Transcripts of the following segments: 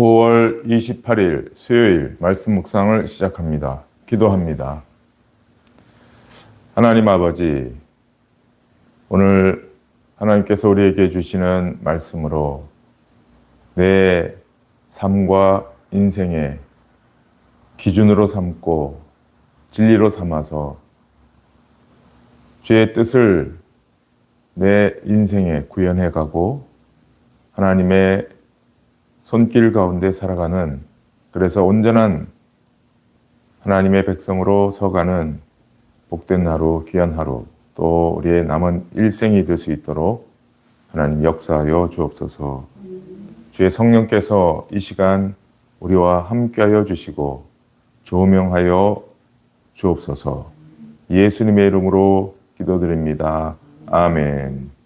5월 28일 수요일 말씀 묵상을 시작합니다. 기도합니다. 하나님 아버지, 오늘 하나님께서 우리에게 주시는 말씀으로 내 삶과 인생의 기준으로 삼고 진리로 삼아서 주의 뜻을 내 인생에 구현해 가고 하나님의 손길 가운데 살아가는 그래서 온전한 하나님의 백성으로 서가는 복된 하루, 귀한 하루, 또 우리의 남은 일생이 될 수 있도록 하나님 역사하여 주옵소서. 주의 성령께서 이 시간 우리와 함께하여 주시고 조명하여 주옵소서. 예수님의 이름으로 기도드립니다. 아멘.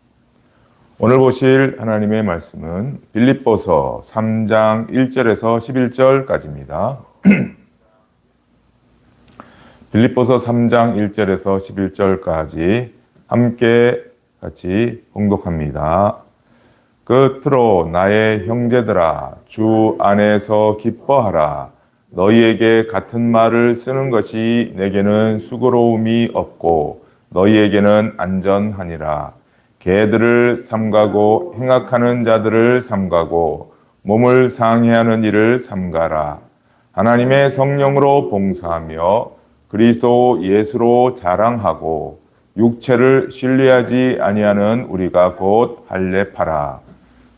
오늘 보실 하나님의 말씀은 빌립보서 3장 1절에서 11절까지입니다. 빌립보서 3장 1절에서 11절까지 함께 같이 봉독합니다. 끝으로 나의 형제들아 주 안에서 기뻐하라 너희에게 같은 말을 쓰는 것이 내게는 수고로움이 없고 너희에게는 안전하니라 개들을 삼가고 행악하는 자들을 삼가고 몸을 상해하는 일을 삼가라. 하나님의 성령으로 봉사하며 그리스도 예수로 자랑하고 육체를 신뢰하지 아니하는 우리가 곧 할례파라.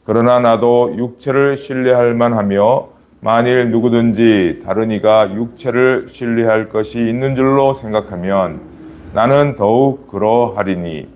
그러나 나도 육체를 신뢰할 만하며 만일 누구든지 다른 이가 육체를 신뢰할 것이 있는 줄로 생각하면 나는 더욱 그러하리니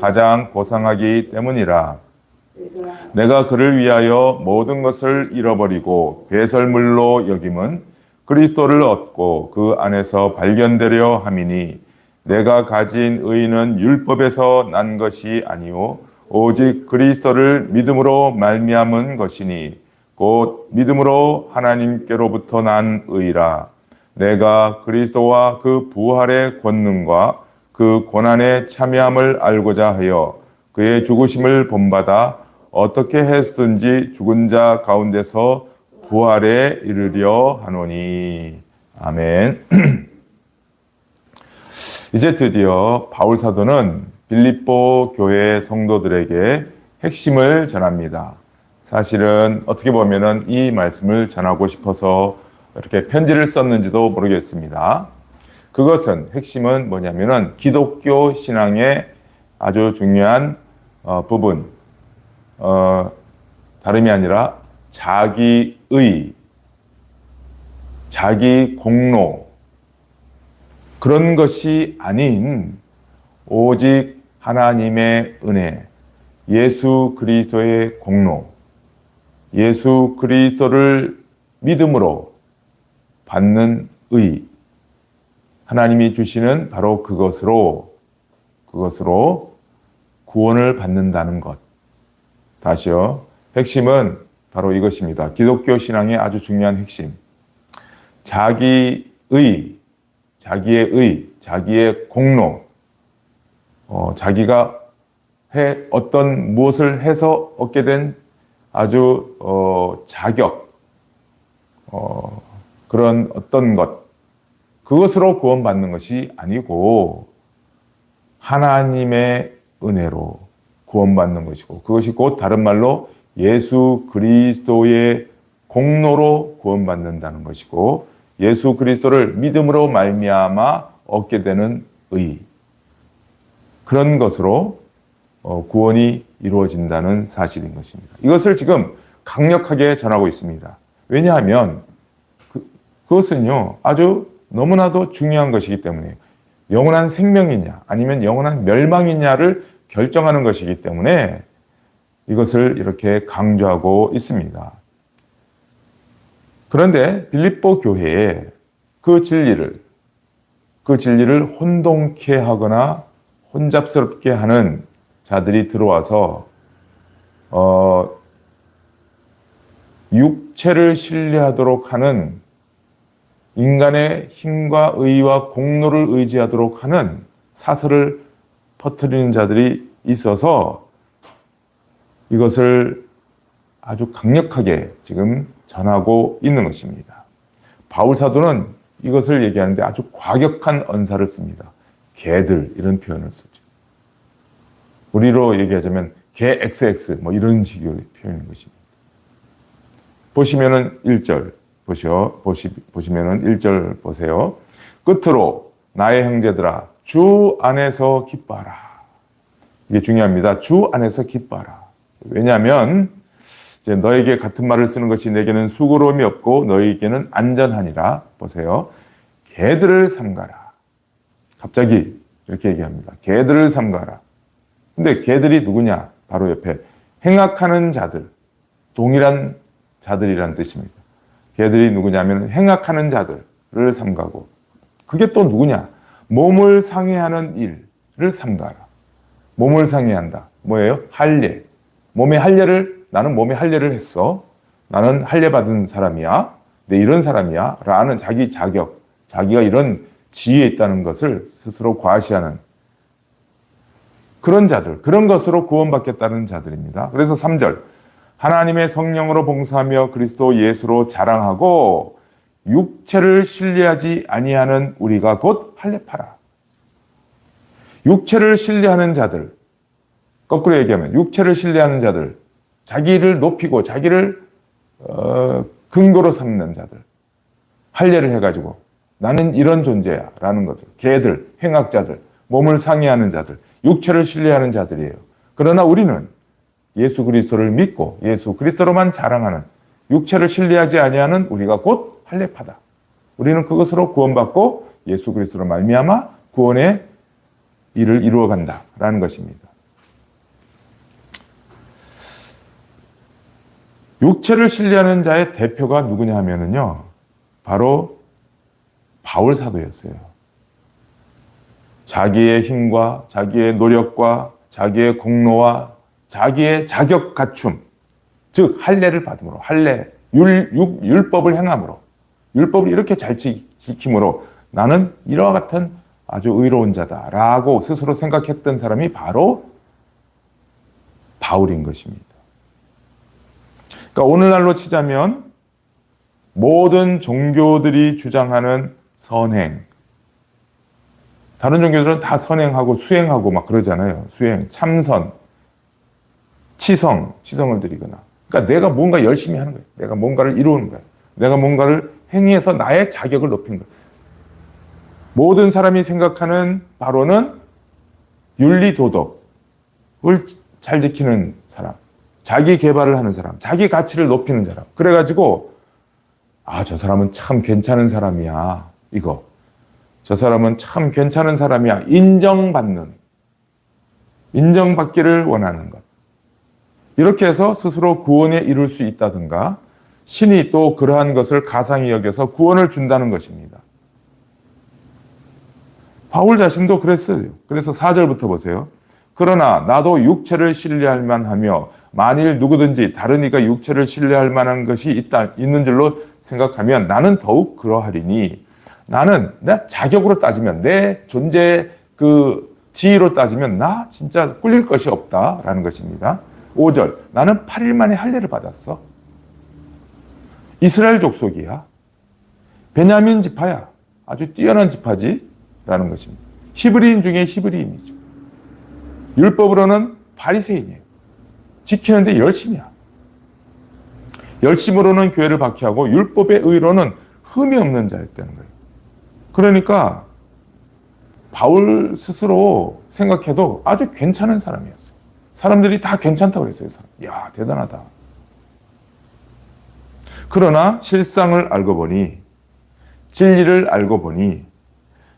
가장 고상하기 때문이라. 내가 그를 위하여 모든 것을 잃어버리고 배설물로 여김은 그리스도를 얻고 그 안에서 발견되려 함이니 내가 가진 의는 율법에서 난 것이 아니요 오직 그리스도를 믿음으로 말미암은 것이니 곧 믿음으로 하나님께로부터 난 의라 내가 그리스도와 그 부활의 권능과 그 고난의 참여함을 알고자 하여 그의 죽으심을 본받아 어떻게 했든지 죽은 자 가운데서 부활에 이르려 하노니 아멘. 이제 드디어 바울 사도는 빌립보 교회 성도들에게 핵심을 전합니다. 사실은 어떻게 보면은 이 말씀을 전하고 싶어서 이렇게 편지를 썼는지도 모르겠습니다. 그것은 핵심은 뭐냐면은 기독교 신앙의 아주 중요한 어, 부분, 어, 다름이 아니라 자기의, 자기 공로, 그런 것이 아닌 오직 하나님의 은혜, 예수 그리스도의 공로, 예수 그리스도를 믿음으로 받는 의, 하나님이 주시는 바로 그것으로, 그것으로 구원을 받는다는 것. 다시요. 핵심은 바로 이것입니다. 기독교 신앙의 아주 중요한 핵심. 자기의, 자기의 의, 자기의 공로, 어, 자기가 해, 어떤 무엇을 해서 얻게 된 아주, 어, 자격, 어, 그런 어떤 것, 그것으로 구원받는 것이 아니고, 하나님의 은혜로 구원받는 것이고, 그것이 곧 다른 말로 예수 그리스도의 공로로 구원받는다는 것이고, 예수 그리스도를 믿음으로 말미암아 얻게 되는 의. 그런 것으로 어, 구원이 이루어진다는 사실인 것입니다. 이것을 지금 강력하게 전하고 있습니다. 왜냐하면 그, 그것은요 아주 너무나도 중요한 것이기 때문에 영원한 생명이냐 아니면 영원한 멸망이냐를 결정하는 것이기 때문에 이것을 이렇게 강조하고 있습니다. 그런데 빌립보 교회에 그 진리를 그 진리를 혼동케 하거나 혼잡스럽게 하는 자들이 들어와서 어, 육체를 신뢰하도록 하는 인간의 힘과 의와 공로를 의지하도록 하는 사설을 퍼뜨리는 자들이 있어서 이것을 아주 강력하게 지금 전하고 있는 것입니다. 바울 사도는 이것을 얘기하는데 아주 과격한 언사를 씁니다. 개들 이런 표현을 쓰죠. 우리로 얘기하자면 개 XX 뭐 이런 식의 표현인 것입니다. 보시면은 1절 보시오. 보시, 보시면은 1절 보세요. 끝으로 나의 형제들아 주 안에서 기뻐하라. 이게 중요합니다. 주 안에서 기뻐하라. 왜냐하면 이제 너에게 같은 말을 쓰는 것이 내게는 수고로움이 없고 너에게는 안전하니라. 보세요. 개들을 삼가라. 갑자기 이렇게 얘기합니다. 개들을 삼가라. 근데 개들이 누구냐? 바로 옆에 행악하는 자들. 동일한 자들이라는 뜻입니다. 개들이 누구냐면 행악하는 자들을 삼가고 그게 또 누구냐? 몸을 상해하는 일을 삼가라. 몸을 상해한다. 뭐예요? 할례. 몸의 할례를 나는 몸의 할례를 했어. 나는 할례 받은 사람이야. 내 이런 사람이야. 라는 자기 자격, 자기가 이런 지위에 있다는 것을 스스로 과시하는 그런 자들, 그런 것으로 구원받겠다는 자들입니다. 그래서 3절. 하나님의 성령으로 봉사하며 그리스도 예수로 자랑하고 육체를 신뢰하지 아니하는 우리가 곧 할례파라. 육체를 신뢰하는 자들, 거꾸로 얘기하면 육체를 신뢰하는 자들, 자기를 높이고 자기를 어, 근거로 삼는 자들, 할례를 해가지고 나는 이런 존재야라는 것들, 개들, 행악자들, 몸을 상해하는 자들, 육체를 신뢰하는 자들이에요. 그러나 우리는 예수 그리스도를 믿고 예수 그리스도로만 자랑하는 육체를 신뢰하지 아니하는 우리가 곧 할례파다. 우리는 그것으로 구원받고 예수 그리스도로 말미암아 구원의 일을 이루어 간다라는 것입니다. 육체를 신뢰하는 자의 대표가 누구냐 하면은요. 바로 바울 사도였어요. 자기의 힘과 자기의 노력과 자기의 공로와 자기의 자격 갖춤, 즉 할례를 받음으로 할례 율법을 행함으로 율법을 이렇게 잘 지킴으로 나는 이와 같은 아주 의로운 자다라고 스스로 생각했던 사람이 바로 바울인 것입니다. 그러니까 오늘날로 치자면 모든 종교들이 주장하는 선행, 다른 종교들은 다 선행하고 수행하고 막 그러잖아요. 수행, 참선, 치성, 치성을 드리거나. 그러니까 내가 뭔가 열심히 하는 거예요. 내가 뭔가를 이루는 거예요. 내가 뭔가를 행해서 나의 자격을 높이는 거예요. 모든 사람이 생각하는 바로는 윤리 도덕을 잘 지키는 사람, 자기 개발을 하는 사람, 자기 가치를 높이는 사람. 그래가지고 아, 저 사람은 참 괜찮은 사람이야. 이거. 저 사람은 참 괜찮은 사람이야. 인정받는. 인정받기를 원하는 것. 이렇게 해서 스스로 구원에 이룰 수 있다든가 신이 또 그러한 것을 가상히 여겨서 구원을 준다는 것입니다. 바울 자신도 그랬어요. 그래서 4절부터 보세요. 그러나 나도 육체를 신뢰할 만하며 만일 누구든지 다른 이가 육체를 신뢰할 만한 것이 있다 있는 줄로 생각하면 나는 더욱 그러하리니 나는 내 자격으로 따지면 내 존재 그 지위로 따지면 나 진짜 꿀릴 것이 없다라는 것입니다. 5절 나는 8일 만에 할례를 받았어. 이스라엘 족속이야. 베냐민 지파야. 아주 뛰어난 지파지. 라는 것입니다. 히브리인 중에 히브리인이죠. 율법으로는 바리새인이에요. 지키는데 열심이야. 열심으로는 교회를 박해하고 율법의 의로는 흠이 없는 자였다는 거예요. 그러니까 바울 스스로 생각해도 아주 괜찮은 사람이었어요. 사람들이 다 괜찮다고 그랬어요. 야, 대단하다. 그러나 실상을 알고 보니, 진리를 알고 보니,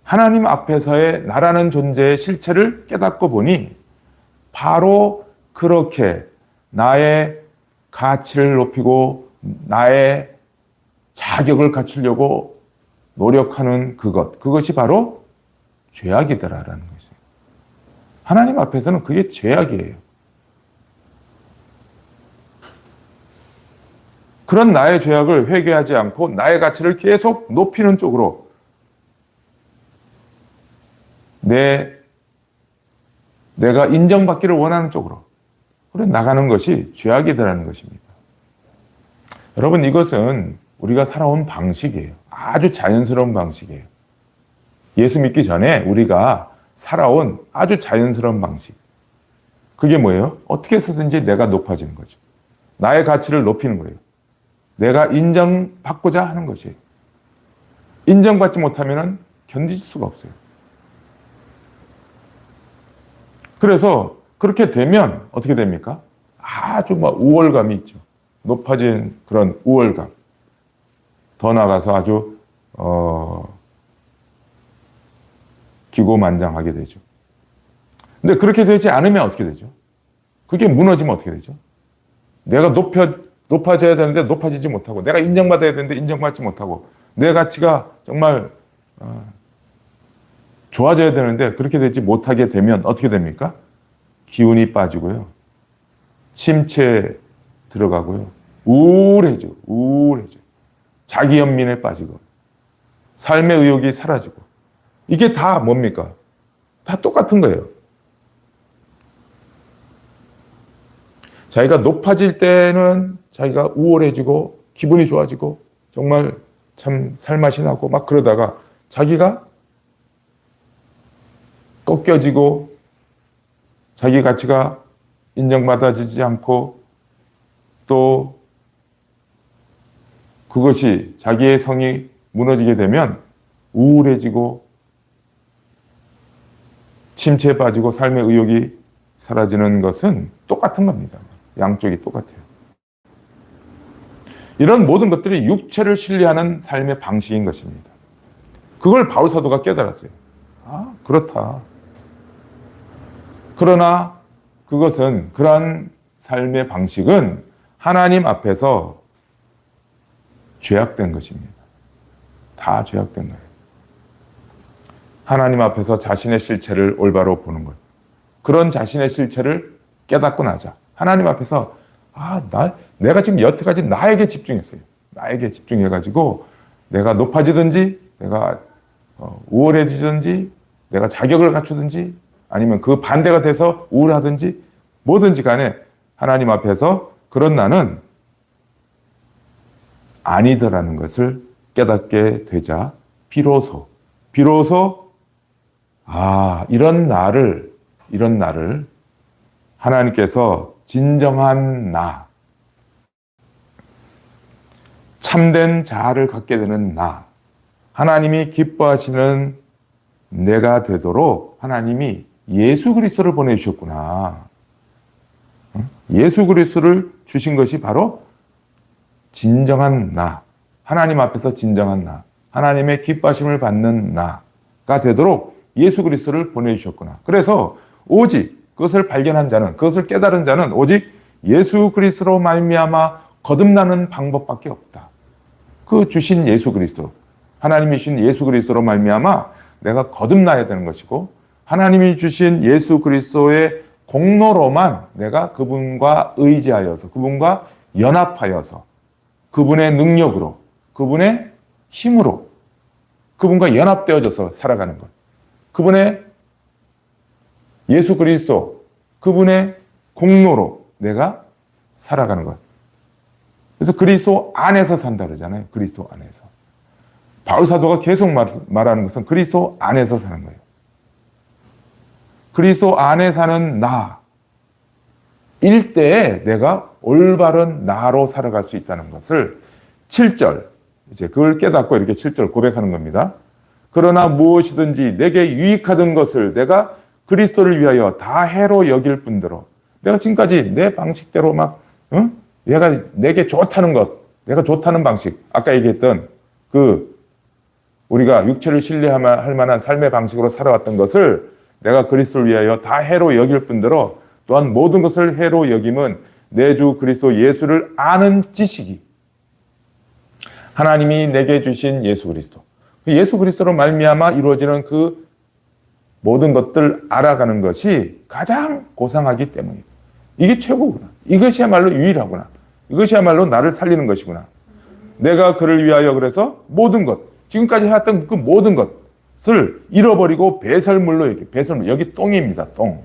하나님 앞에서의 나라는 존재의 실체를 깨닫고 보니, 바로 그렇게 나의 가치를 높이고, 나의 자격을 갖추려고 노력하는 그것, 그것이 바로 죄악이더라라는 것이에요. 하나님 앞에서는 그게 죄악이에요. 그런 나의 죄악을 회개하지 않고 나의 가치를 계속 높이는 쪽으로 내 내가 인정받기를 원하는 쪽으로 그래 나가는 것이 죄악이더라는 것입니다. 여러분 이것은 우리가 살아온 방식이에요. 아주 자연스러운 방식이에요. 예수 믿기 전에 우리가 살아온 아주 자연스러운 방식. 그게 뭐예요? 어떻게 해서든지 내가 높아지는 거죠. 나의 가치를 높이는 거예요. 내가 인정받고자 하는 것이에요. 인정받지 못하면 견딜 수가 없어요. 그래서 그렇게 되면 어떻게 됩니까? 아주 막 우월감이 있죠. 높아진 그런 우월감. 더 나아가서 아주 어, 기고만장하게 되죠. 근데 그렇게 되지 않으면 어떻게 되죠? 그게 무너지면 어떻게 되죠? 내가 높여 높아져야 되는데 높아지지 못하고 내가 인정받아야 되는데 인정받지 못하고 내 가치가 정말 어, 좋아져야 되는데 그렇게 되지 못하게 되면 어떻게 됩니까? 기운이 빠지고요. 침체 들어가고요. 우울해져, 우울해져. 자기 연민에 빠지고, 삶의 의욕이 사라지고. 이게 다 뭡니까? 다 똑같은 거예요. 자기가 높아질 때는 자기가 우월해지고, 기분이 좋아지고, 정말 참 살맛이 나고, 막 그러다가 자기가 꺾여지고, 자기 가치가 인정받아지지 않고 또 그것이 자기의 성이 무너지게 되면 우울해지고 침체에 빠지고 삶의 의욕이 사라지는 것은 똑같은 겁니다. 양쪽이 똑같아요. 이런 모든 것들이 육체를 신뢰하는 삶의 방식인 것입니다. 그걸 바울 사도가 깨달았어요. 아, 그렇다. 그러나 그것은 그러한 삶의 방식은 하나님 앞에서 죄악된 것입니다. 다 죄악된 거예요. 하나님 앞에서 자신의 실체를 올바로 보는 것. 그런 자신의 실체를 깨닫고 나자. 하나님 앞에서 아, 나 내가 지금 여태까지 나에게 집중했어요. 나에게 집중해 가지고 내가 높아지든지 내가 어, 우월해지든지 내가 자격을 갖추든지 아니면 그 반대가 돼서 우울하든지 뭐든지 간에 하나님 앞에서 그런 나는 아니더라는 것을 깨닫게 되자 비로소 비로소 아 이런 나를 이런 나를 하나님께서 진정한 나. 참된 자아를 갖게 되는 나. 하나님이 기뻐하시는 내가 되도록 하나님이 예수 그리스도를 보내주셨구나. 예수 그리스도를 주신 것이 바로 진정한 나, 하나님 앞에서 진정한 나, 하나님의 기뻐하심을 받는 나가 되도록 예수 그리스도를 보내주셨구나. 그래서 오직 그것을 발견한 자는, 그것을 깨달은 자는 오직 예수 그리스도로 말미암아 거듭나는 방법밖에 없다. 그 주신 예수 그리스도, 하나님이 주신 예수 그리스도로 말미암아 내가 거듭나야 되는 것이고 하나님이 주신 예수 그리스도의 공로로만 내가 그분과 의지하여서 그분과 연합하여서 그분의 능력으로 그분의 힘으로 그분과 연합되어져서 살아가는 것. 그분의 예수 그리스도 그분의 공로로 내가 살아가는 것. 그래서 그리스도 안에서 산다 그러잖아요. 그리스도 안에서. 바울 사도가 계속 말하는 것은 그리스도 안에서 사는 거예요. 그리스도 안에 사는 나 일때에 내가 올바른 나로 살아갈 수 있다는 것을 7절 이제 그걸 깨닫고 이렇게 7절 고백하는 겁니다. 그러나 무엇이든지 내게 유익하던 것을 내가 그리스도를 위하여 다 해로 여길 뿐더러 내가 지금까지 내 방식대로 막 응? 얘가 내게 좋다는 것, 내가 좋다는 방식, 아까 얘기했던 그 우리가 육체를 신뢰할 만한 삶의 방식으로 살아왔던 것을 내가 그리스도를 위하여 다 해로 여길 뿐더러 또한 모든 것을 해로 여김은 내 주 그리스도 예수를 아는 지식이 하나님이 내게 주신 예수 그리스도. 그 예수 그리스도로 말미암아 이루어지는 그 모든 것들 알아가는 것이 가장 고상하기 때문이다. 이게 최고구나. 이것이야말로 유일하구나. 이것이야말로 나를 살리는 것이구나. 내가 그를 위하여 그래서 모든 것, 지금까지 해왔던 그 모든 것을 잃어버리고 배설물로 여기, 배설물, 여기 똥입니다, 똥.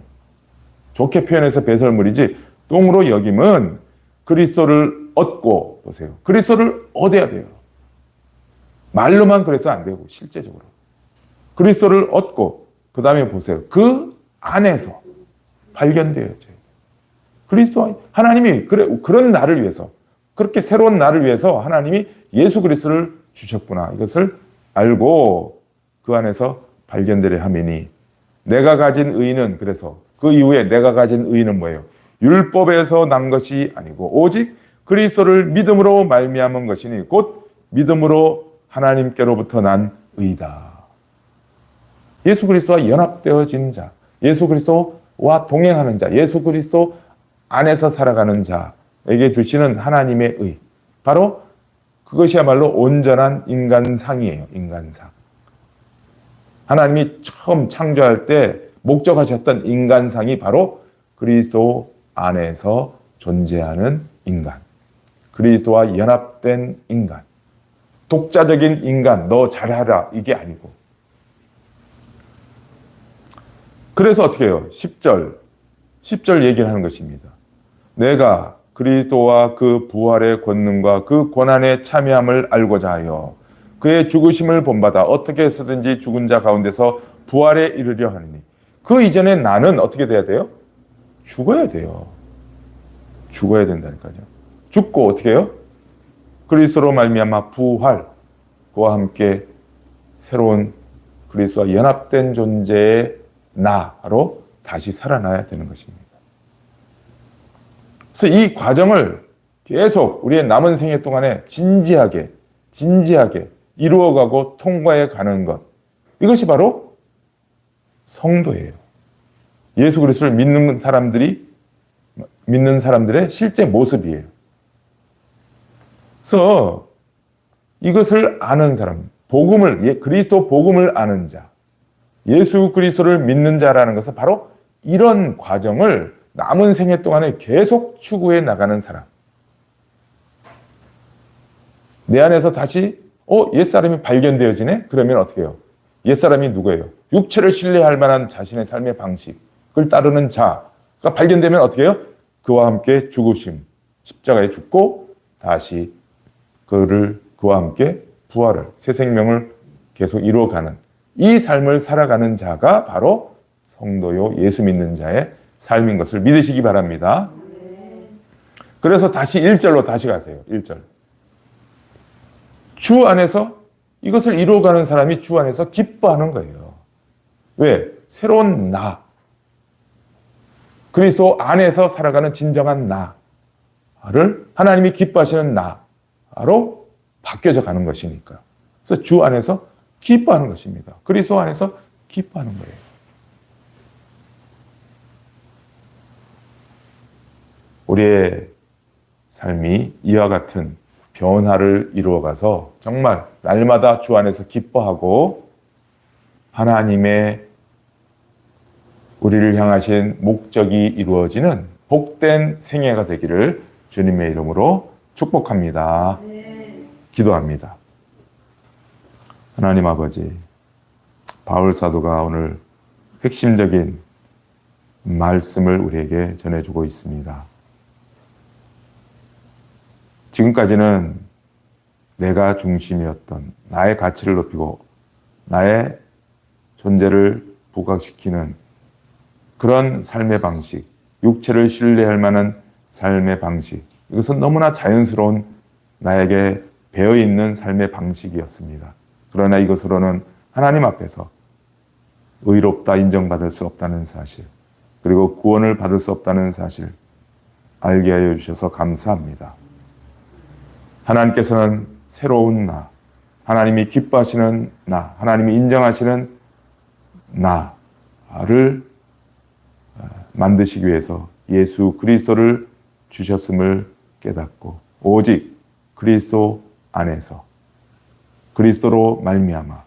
좋게 표현해서 배설물이지, 똥으로 여김은 그리스도를 얻고, 보세요. 그리스도를 얻어야 돼요. 말로만 그래서 안 되고, 실제적으로. 그리스도를 얻고, 그 다음에 보세요. 그 안에서 발견되어져요. 그리스도 하나님이 그래 그런 나를 위해서 그렇게 새로운 나를 위해서 하나님이 예수 그리스도를 주셨구나 이것을 알고 그 안에서 발견되려 함이니 내가 가진 의는 그래서 그 이후에 내가 가진 의는 뭐예요? 율법에서 난 것이 아니고 오직 그리스도를 믿음으로 말미암은 것이니 곧 믿음으로 하나님께로부터 난 의다. 예수 그리스도와 연합되어진 자, 예수 그리스도와 동행하는 자, 예수 그리스도 안에서 살아가는 자에게 주시는 하나님의 의. 바로 그것이야말로 온전한 인간상이에요. 인간상. 하나님이 처음 창조할 때 목적하셨던 인간상이 바로 그리스도 안에서 존재하는 인간. 그리스도와 연합된 인간. 독자적인 인간, 너 잘하라. 이게 아니고. 그래서 어떻게 해요? 10절. 10절 얘기를 하는 것입니다. 내가 그리스도와 그 부활의 권능과 그 고난에 참여함을 알고자 하여 그의 죽으심을 본받아 어떻게 해서든지 죽은 자 가운데서 부활에 이르려 하느니 그 이전에 나는 어떻게 돼야 돼요? 죽어야 돼요. 죽어야 된다니까요. 죽고 어떻게 해요? 그리스도로 말미암아 부활 그와 함께 새로운 그리스도와 연합된 존재의 나로 다시 살아나야 되는 것입니다. 그래서 이 과정을 계속 우리의 남은 생애 동안에 진지하게, 진지하게 이루어가고 통과해 가는 것. 이것이 바로 성도예요. 예수 그리스도를 믿는 사람들이, 믿는 사람들의 실제 모습이에요. 그래서 이것을 아는 사람, 복음을, 예, 그리스도 복음을 아는 자, 예수 그리스도를 믿는 자라는 것은 바로 이런 과정을 남은 생애 동안에 계속 추구해 나가는 사람. 내 안에서 다시 어 옛사람이 발견되어지네? 그러면 어떻게 해요? 옛사람이 누구예요? 육체를 신뢰할 만한 자신의 삶의 방식을 따르는 자가 발견되면 어떻게 해요? 그와 함께 죽으심, 십자가에 죽고 다시 그를 그와 함께 부활을 새 생명을 계속 이루어가는 이 삶을 살아가는 자가 바로 성도요 예수 믿는 자의 삶인 것을 믿으시기 바랍니다. 그래서 다시 1절로 다시 가세요. 1절. 주 안에서 이것을 이루어가는 사람이 주 안에서 기뻐하는 거예요. 왜? 새로운 나. 그리스도 안에서 살아가는 진정한 나를 하나님이 기뻐하시는 나로 바뀌어져 가는 것이니까. 그래서 주 안에서 기뻐하는 것입니다. 그리스도 안에서 기뻐하는 거예요. 우리의 삶이 이와 같은 변화를 이루어가서 정말 날마다 주 안에서 기뻐하고 하나님의 우리를 향하신 목적이 이루어지는 복된 생애가 되기를 주님의 이름으로 축복합니다. 기도합니다. 하나님 아버지, 바울 사도가 오늘 핵심적인 말씀을 우리에게 전해주고 있습니다. 지금까지는 내가 중심이었던 나의 가치를 높이고 나의 존재를 부각시키는 그런 삶의 방식, 육체를 신뢰할 만한 삶의 방식, 이것은 너무나 자연스러운 나에게 배어 있는 삶의 방식이었습니다. 그러나 이것으로는 하나님 앞에서 의롭다 인정받을 수 없다는 사실, 그리고 구원을 받을 수 없다는 사실 알게 하여 주셔서 감사합니다. 하나님께서는 새로운 나, 하나님이 기뻐하시는 나, 하나님이 인정하시는 나를 어, 만드시기 위해서 예수 그리스도를 주셨음을 깨닫고 오직 그리스도 안에서 그리스도로 말미암아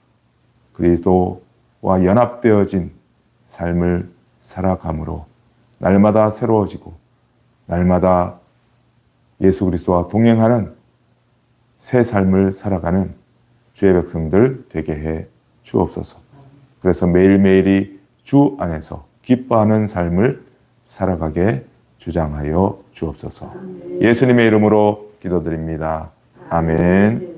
그리스도와 연합되어진 삶을 살아감으로 날마다 새로워지고 날마다 예수 그리스도와 동행하는 새 삶을 살아가는 주의 백성들 되게 해 주옵소서. 그래서 매일매일이 주 안에서 기뻐하는 삶을 살아가게 주장하여 주옵소서. 예수님의 이름으로 기도드립니다. 아멘.